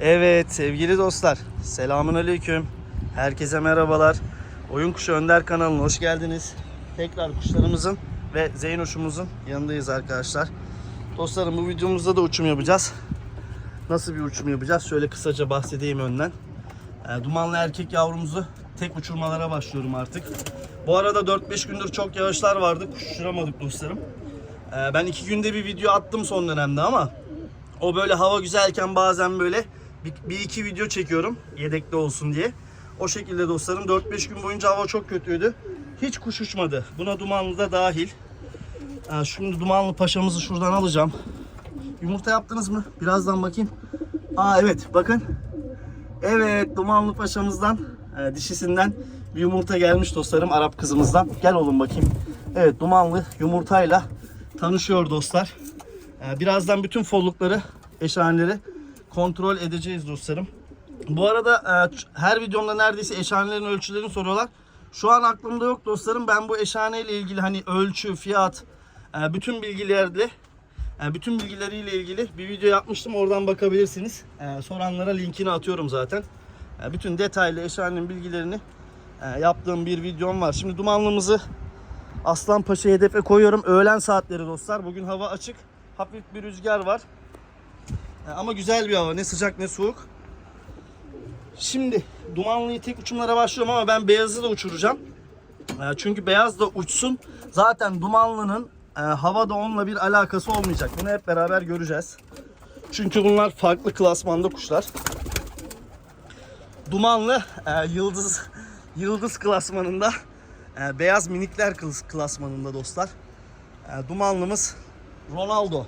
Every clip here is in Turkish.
Evet sevgili dostlar. Selamun aleyküm. Herkese merhabalar. Oyun Kuşu Önder kanalına hoş geldiniz. Tekrar kuşlarımızın ve Zeynoş'umuzun yanındayız arkadaşlar. Dostlarım bu videomuzda da uçum yapacağız. Nasıl bir uçum yapacağız? Şöyle kısaca bahsedeyim önden. E, dumanlı erkek yavrumuzu tek uçurmalara başlıyorum artık. Bu arada 4-5 gündür çok yağışlar vardı. Kuş uçuramadık dostlarım. E, ben 2 günde bir video attım son dönemde ama o böyle hava güzelken bazen böyle bir, bir iki video çekiyorum yedekli olsun diye. O şekilde dostlarım 4-5 gün boyunca hava çok kötüydü. Hiç kuş uçmadı. Buna dumanlı da dahil. Ee, şimdi dumanlı paşamızı şuradan alacağım. Yumurta yaptınız mı? Birazdan bakayım. Aa evet bakın. Evet dumanlı paşamızdan e, dişisinden bir yumurta gelmiş dostlarım Arap kızımızdan. Gel oğlum bakayım. Evet dumanlı yumurtayla tanışıyor dostlar. Ee, birazdan bütün follukları, eşhaneleri kontrol edeceğiz dostlarım. Bu arada e, her videomda neredeyse eşhanelerin ölçülerini soruyorlar. Şu an aklımda yok dostlarım. Ben bu eşhane ile ilgili hani ölçü, fiyat, e, bütün bilgilerle e, bütün bilgileriyle ilgili bir video yapmıştım. Oradan bakabilirsiniz. E, Soranlara linkini atıyorum zaten. E, Bütün detaylı eşhanenin bilgilerini e, yaptığım bir videom var. Şimdi dumanlımızı Aslanpaşa hedefe koyuyorum. Öğlen saatleri dostlar. Bugün hava açık. Hafif bir rüzgar var. E, Ama güzel bir hava. Ne sıcak ne soğuk. Şimdi dumanlıyı tek uçumlara başlıyorum ama ben beyazı da uçuracağım. E, Çünkü beyaz da uçsun. Zaten dumanlının e, havada onunla bir alakası olmayacak. Bunu hep beraber göreceğiz. Çünkü bunlar farklı klasmanda kuşlar. Dumanlı yıldız yıldız klasmanında beyaz minikler klas- klasmanında dostlar. Dumanlımız Ronaldo.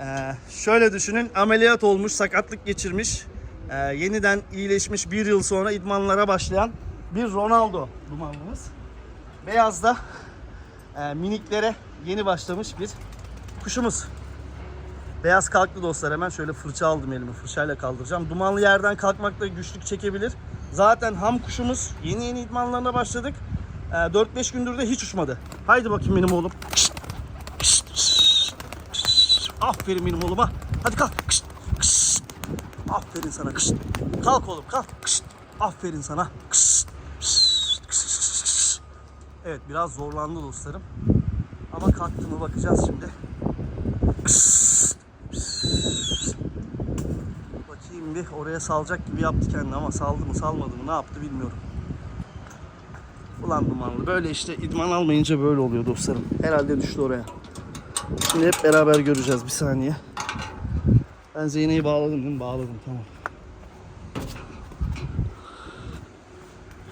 E, şöyle düşünün ameliyat olmuş, sakatlık geçirmiş, e, yeniden iyileşmiş bir yıl sonra idmanlara başlayan bir Ronaldo dumanlımız. Beyaz da e, miniklere yeni başlamış bir kuşumuz. Beyaz kalktı dostlar hemen şöyle fırça aldım elime fırçayla kaldıracağım. Dumanlı yerden kalkmakta güçlük çekebilir. Zaten ham kuşumuz yeni yeni idmanlarına başladık. Ee, 4-5 gündür de hiç uçmadı. Haydi bakayım benim oğlum. Kışt, kışt, kışt, kışt. Aferin benim oğluma. Hadi kalk. Kışt, kışt. Aferin sana. Kışt. Kalk oğlum kalk. Kışt. Aferin sana. Kışt, kışt, kışt, kışt. Evet biraz zorlandı dostlarım. Ama kalktı mı bakacağız şimdi. Kışt. Bakayım bir oraya salacak gibi yaptı kendini ama saldı mı salmadı mı ne yaptı bilmiyorum. Ulan dumanlı böyle işte idman almayınca böyle oluyor dostlarım. Herhalde düştü oraya. Şimdi hep beraber göreceğiz bir saniye. Ben Zeyne'yi bağladım değil mi? Bağladım tamam.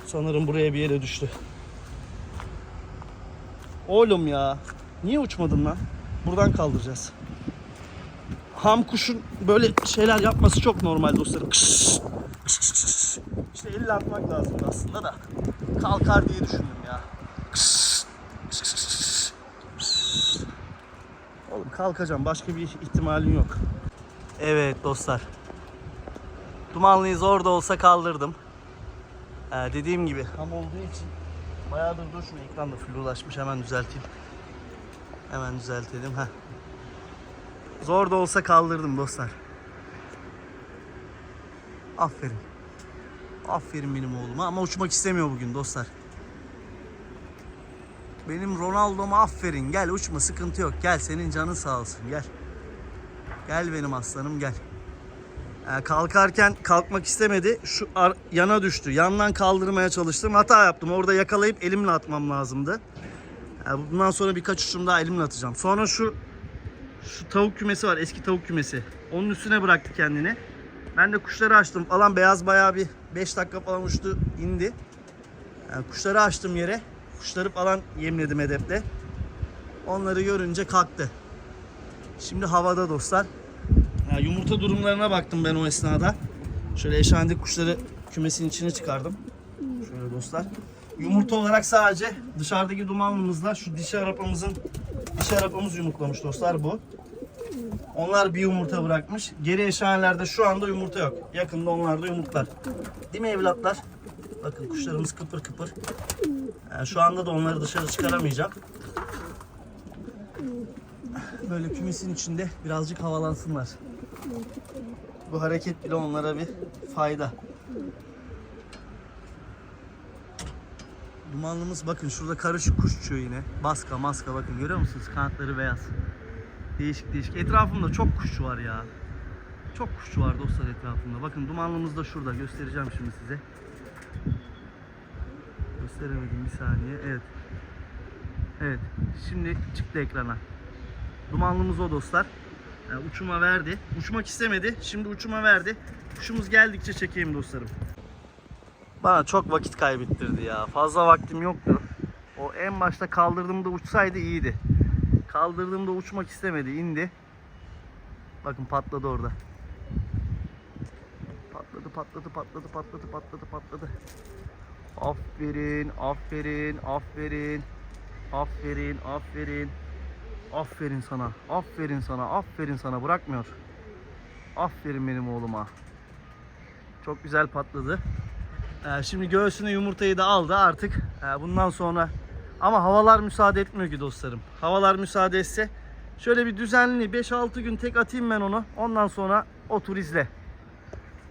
Sanırım buraya bir yere düştü. Oğlum ya. Niye uçmadın lan? Buradan kaldıracağız. Ham kuşun böyle şeyler yapması çok normal dostlarım. Kış, kış, kış. İşte elle atmak lazım aslında da. Kalkar diye düşündüm ya. Kış, kış, kış, kış, kış. Kış. Oğlum kalkacağım. Başka bir ihtimalin yok. Evet dostlar. Dumanlıyı zor da olsa kaldırdım. Ee, dediğim gibi ham olduğu için bayağıdır dur şunu ekranda flulaşmış hemen düzelteyim. Hemen düzeltelim. Heh. Zor da olsa kaldırdım dostlar. Aferin. Aferin benim oğluma ama uçmak istemiyor bugün dostlar. Benim Ronaldo'ma aferin. Gel uçma sıkıntı yok. Gel senin canın sağ olsun gel. Gel benim aslanım gel. Ee, kalkarken kalkmak istemedi. Şu yana düştü. Yandan kaldırmaya çalıştım. Hata yaptım. Orada yakalayıp elimle atmam lazımdı. Ee, bundan sonra birkaç uçum daha elimle atacağım. Sonra şu şu tavuk kümesi var eski tavuk kümesi. Onun üstüne bıraktı kendini. Ben de kuşları açtım falan beyaz bayağı bir 5 dakika falan uçtu indi. Yani kuşları açtım yere. Kuşları falan yemledim edepte. Onları görünce kalktı. Şimdi havada dostlar. Ya yumurta durumlarına baktım ben o esnada. Şöyle eşhanedeki kuşları kümesin içine çıkardım. Şöyle dostlar. Yumurta olarak sadece dışarıdaki dumanlımızla şu dişi arapamızın dişi arapamız yumurtlamış dostlar bu. Onlar bir yumurta bırakmış. Geri eşhanelerde şu anda yumurta yok. Yakında onlar da yumurtlar. Değil mi evlatlar? Bakın kuşlarımız kıpır kıpır. Yani şu anda da onları dışarı çıkaramayacağım. Böyle kümesin içinde birazcık havalansınlar. Bu hareket bile onlara bir fayda. Dumanlımız bakın şurada karışık kuş uçuyor yine. Baska maska bakın görüyor musunuz? Kanatları beyaz. Değişik değişik. Etrafımda çok kuşçu var ya. Çok kuşçu var dostlar etrafımda. Bakın dumanlımız da şurada. Göstereceğim şimdi size. Gösteremedim bir saniye. Evet. Evet. Şimdi çıktı ekrana. Dumanlımız o dostlar. Yani uçuma verdi. Uçmak istemedi. Şimdi uçuma verdi. Kuşumuz geldikçe çekeyim dostlarım. Bana çok vakit kaybettirdi ya. Fazla vaktim yoktu. O en başta kaldırdığımda uçsaydı iyiydi. Kaldırdığımda uçmak istemedi. indi. Bakın patladı orada. Patladı patladı patladı patladı patladı patladı. Aferin aferin aferin. Aferin aferin. Aferin sana. Aferin sana. Aferin sana. Bırakmıyor. Aferin benim oğluma. Çok güzel patladı. Ee, şimdi göğsüne yumurtayı da aldı artık. Ee, bundan sonra ama havalar müsaade etmiyor ki dostlarım. Havalar müsaade etse şöyle bir düzenli 5-6 gün tek atayım ben onu. Ondan sonra otur izle.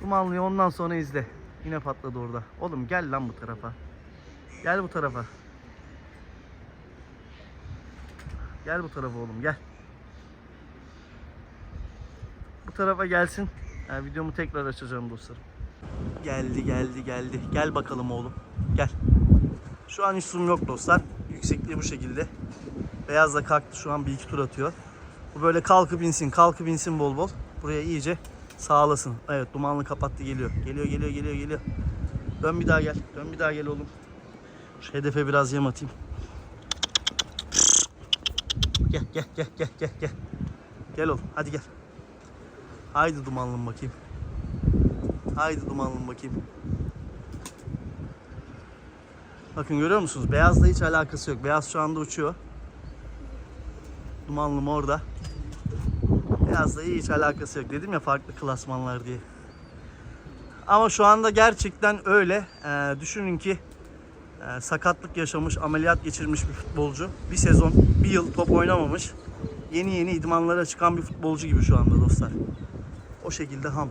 Dumanlıyı ondan sonra izle. Yine patladı orada. Oğlum gel lan bu tarafa. Gel bu tarafa. Gel bu tarafa oğlum gel. Bu tarafa gelsin. Ha, videomu tekrar açacağım dostlarım. Geldi geldi geldi. Gel bakalım oğlum. Gel. Şu an hiç zoom yok dostlar. Yüksekliği bu şekilde. Beyaz da kalktı şu an bir iki tur atıyor. Bu böyle kalkıp insin kalkıp insin bol bol. Buraya iyice sağlasın. Evet dumanlı kapattı geliyor. Geliyor geliyor geliyor geliyor. Dön bir daha gel. Dön bir daha gel oğlum. Şu hedefe biraz yem atayım. Gel gel gel gel gel gel. Gel oğlum hadi gel. Haydi dumanlım bakayım. Haydi dumanlım bakayım. Bakın görüyor musunuz? Beyazla hiç alakası yok. Beyaz şu anda uçuyor. Dumanlım orada. Beyazla hiç alakası yok. Dedim ya farklı klasmanlar diye. Ama şu anda gerçekten öyle. Ee, düşünün ki e, sakatlık yaşamış, ameliyat geçirmiş bir futbolcu. Bir sezon, bir yıl top oynamamış. Yeni yeni idmanlara çıkan bir futbolcu gibi şu anda dostlar. O şekilde ham.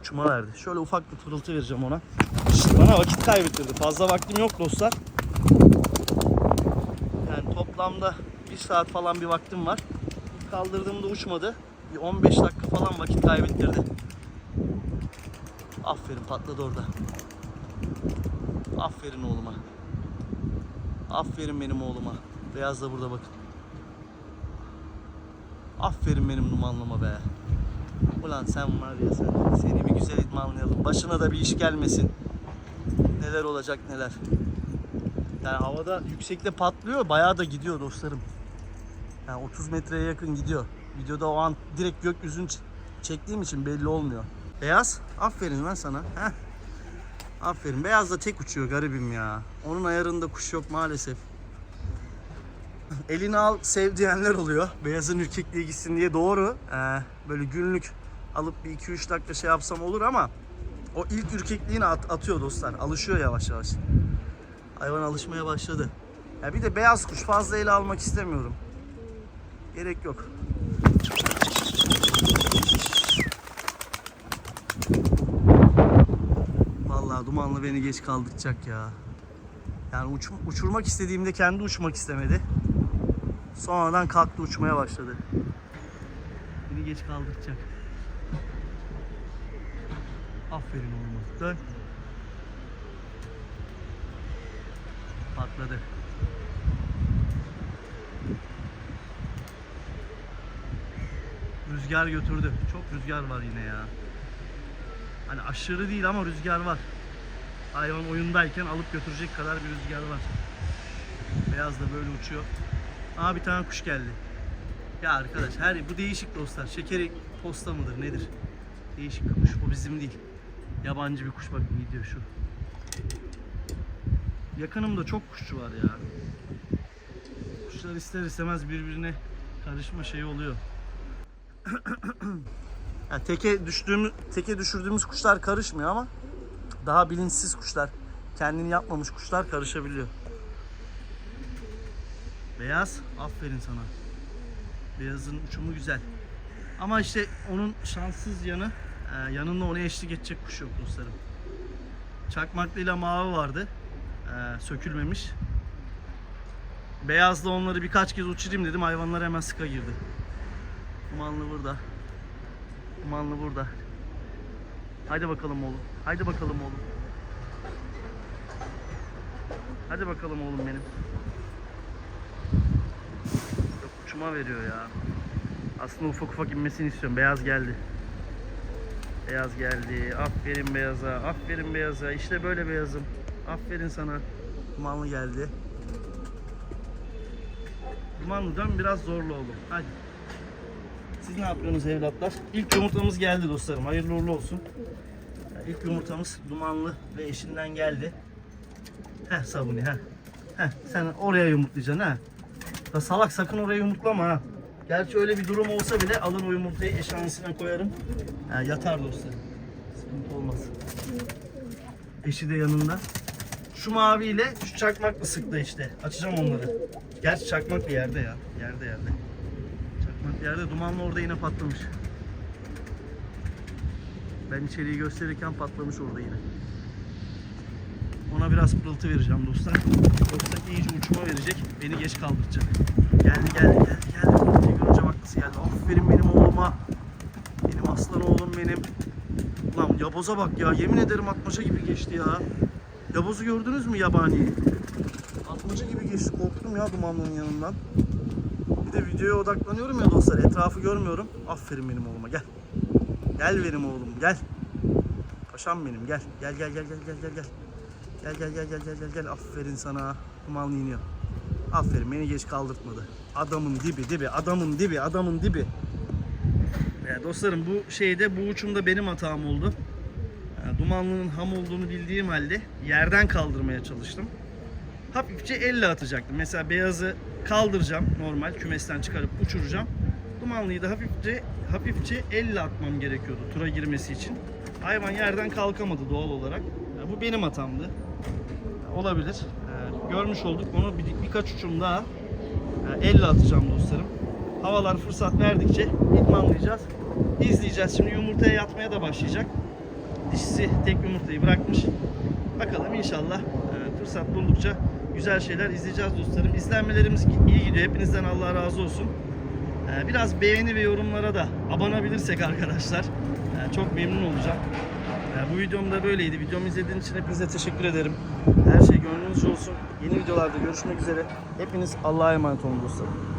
Uçuma verdi. Şöyle ufak bir pırıltı vereceğim ona. İşte bana vakit kaybettirdi. Fazla vaktim yok dostlar. Yani toplamda bir saat falan bir vaktim var. Kaldırdığımda uçmadı. Bir 15 dakika falan vakit kaybettirdi. Aferin patladı orada. Aferin oğluma. Aferin benim oğluma. Beyaz da burada bakın. Aferin benim dumanlıma be. Ulan sen var ya sen. Seni bir güzel idmanlayalım. Başına da bir iş gelmesin. Neler olacak neler. Yani havada yüksekte patlıyor. Bayağı da gidiyor dostlarım. Yani 30 metreye yakın gidiyor. Videoda o an direkt gökyüzünü çektiğim için belli olmuyor. Beyaz, aferin lan sana. Heh. Aferin. Beyaz da tek uçuyor garibim ya. Onun ayarında kuş yok maalesef. Elini al sev diyenler oluyor. Beyazın ürkekliği gitsin diye doğru. Ee, böyle günlük alıp bir 2-3 dakika şey yapsam olur ama o ilk ürkekliğini at- atıyor dostlar. Alışıyor yavaş yavaş. Hayvan alışmaya başladı. Ya bir de beyaz kuş fazla ele almak istemiyorum. Gerek yok. Vallahi dumanlı beni geç kaldıracak ya. Yani uç, uçurmak istediğimde kendi uçmak istemedi. Sonradan kalktı uçmaya başladı. Beni geç kaldıracak. Aferin oğluma. Dön. Patladı. Rüzgar götürdü. Çok rüzgar var yine ya. Hani aşırı değil ama rüzgar var. Hayvan oyundayken alıp götürecek kadar bir rüzgar var. Beyaz da böyle uçuyor. Aa bir tane kuş geldi. Ya arkadaş her bu değişik dostlar. Şekeri posta mıdır nedir? Değişik kuş. Bu bizim değil. Yabancı bir kuş bakın gidiyor şu. Yakınımda çok kuşçu var ya. Kuşlar ister istemez birbirine karışma şeyi oluyor. Ya teke düştüğümüz, teke düşürdüğümüz kuşlar karışmıyor ama daha bilinçsiz kuşlar, kendini yapmamış kuşlar karışabiliyor. Beyaz, aferin sana. Beyazın uçumu güzel. Ama işte onun şanssız yanı e, yanında ona eşlik edecek kuş yok dostlarım. Çakmaklıyla mavi vardı. E, sökülmemiş. Beyazla onları birkaç kez uçurayım dedim. Hayvanlar hemen sıka girdi. Dumanlı burada. Dumanlı burada. Haydi bakalım oğlum. Haydi bakalım oğlum. Hadi bakalım oğlum benim. Yok uçuma veriyor ya. Aslında ufak ufak inmesini istiyorum. Beyaz geldi. Beyaz geldi. Aferin beyaza. Aferin beyaza. İşte böyle beyazım. Aferin sana. Dumanlı geldi. Dumanlı dön biraz zorlu oğlum. Hadi. Siz ne yapıyorsunuz evlatlar? İlk yumurtamız geldi dostlarım. Hayırlı uğurlu olsun. İlk yumurtamız dumanlı ve eşinden geldi. Heh sabuni heh. Heh sen oraya yumurtlayacaksın ha. Ya salak sakın oraya yumurtlama ha. Gerçi öyle bir durum olsa bile alın o yumurtayı eşanesine koyarım. Ha, yatar dostlarım. Sıkıntı olmaz. Eşi de yanında. Şu maviyle şu çakmakla sıktı işte. Açacağım onları. Gerçi çakmak bir yerde ya. Yerde yerde. Yerde. Dumanlı orada yine patlamış. Ben içeriği gösterirken patlamış orada yine. Ona biraz pırıltı vereceğim dostlar. Yoksa iyice uçuma verecek. Beni geç kaldıracak. Geldi geldi geldi geldi. Pırıltıyı görünce bak nasıl geldi. Aferin benim oğluma. Benim aslan oğlum benim. Ulan yaboza bak ya. Yemin ederim atmaca gibi geçti ya. Yabozu gördünüz mü yabaniyi? Atmaca gibi geçti. Korktum ya dumanlının yanından. De videoya odaklanıyorum ya dostlar. Etrafı görmüyorum. Aferin benim oğluma gel. Gel benim oğlum gel. Paşam benim gel. Gel gel gel gel gel gel gel. Gel gel gel gel gel gel gel. Aferin sana. Dumanlı iniyor. Aferin beni geç kaldırtmadı. Adamın dibi dibi adamın dibi adamın dibi. Ya dostlarım bu şeyde bu uçumda benim hatam oldu. Ya Dumanlının ham olduğunu bildiğim halde yerden kaldırmaya çalıştım. Hafifçe elle atacaktım. Mesela beyazı kaldıracağım normal kümesten çıkarıp uçuracağım. Dumanlıyı da hafifçe hafifçe elle atmam gerekiyordu tura girmesi için. Hayvan yerden kalkamadı doğal olarak. Ya bu benim hatamdı. Olabilir. Ee, görmüş olduk. Onu bir, birkaç uçum daha e, elle atacağım dostlarım. Havalar fırsat verdikçe idmanlayacağız. İzleyeceğiz. Şimdi yumurtaya yatmaya da başlayacak. Dişisi tek yumurtayı bırakmış. Bakalım inşallah e, fırsat buldukça güzel şeyler izleyeceğiz dostlarım. İzlenmelerimiz iyi gidiyor. Hepinizden Allah razı olsun. E, Biraz beğeni ve yorumlara da abanabilirsek arkadaşlar e, çok memnun olacağım. E, Bu videom da böyleydi. Videomu izlediğiniz için hepinize teşekkür ederim. Her şey gönlünüzce olsun. Yeni videolarda görüşmek üzere. Hepiniz Allah'a emanet olun dostlarım.